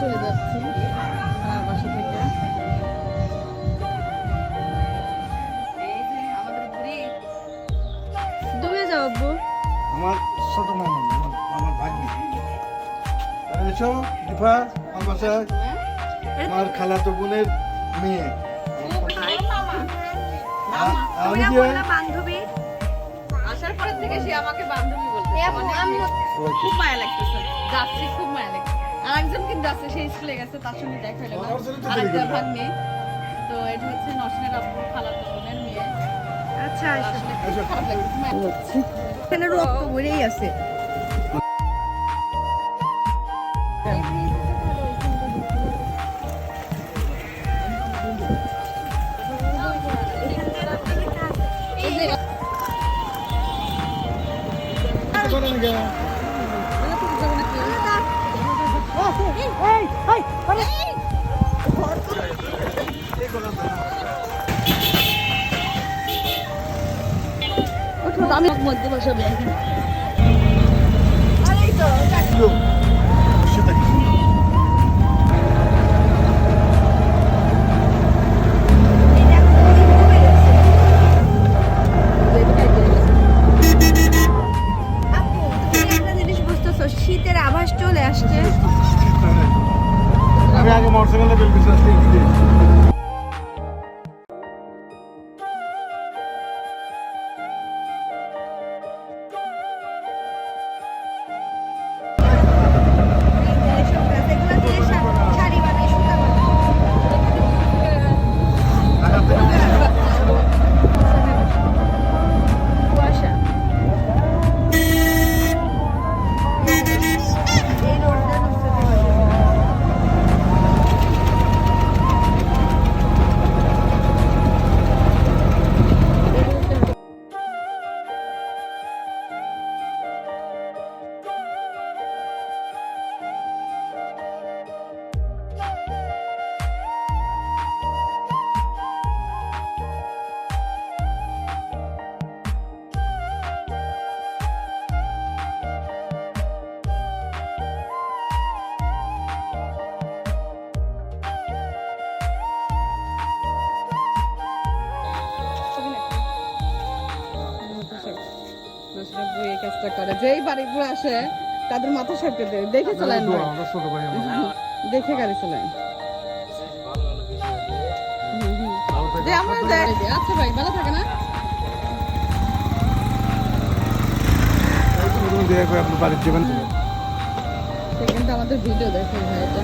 চলে যাচ্ছি আমার বাসা থেকে। এই যে আমাদের বুড়ি ডুবে যাও আব্বু। আমার ছোট মামা আমার ভাগ্নি। এসো দীপা আমার বাসায়। আমার খালাতো বোনের মেয়ে। আমি বান্ধবী। আসার পরের থেকে সে আমাকে বান্ধবী বলতে মানে আমি খুব মায়া লাগতেছে। যাচ্ছি খুব মায়া লাগছে আর একজন কিন্তু আছে সেই স্কুলে গেছে তার সঙ্গে দেখা হলো। না আমার সাথে তো আর একটা দেখি না। ভাগ্নে। তো এটা হচ্ছে নসনের আব্বু খালাতো বোনের মেয়ে। আচ্ছা খুব খারাপ লাগছে। এখানে রক্ত ভরেই আছে। এই আমি মধ্যে বসাবে ছিল। അനുരാഗ് മോട്ടോർ സൈക്കിളിന്റെ ബിൽ ബിസിനസ് নসরা এই কাজটা করে। যেই বাড়ি আসে তাদের মাথা সরকে দেয়। দেখে চালান ভাই। আমরা ছোট ভাই আমার। দেখে গাড়ি চালান। ভালো থাকো। যে আমরা যাই। আচ্ছা ভাই ভালো থাকে না কিন্তু আমাদের ভিডিও দেখে ভাই এটা।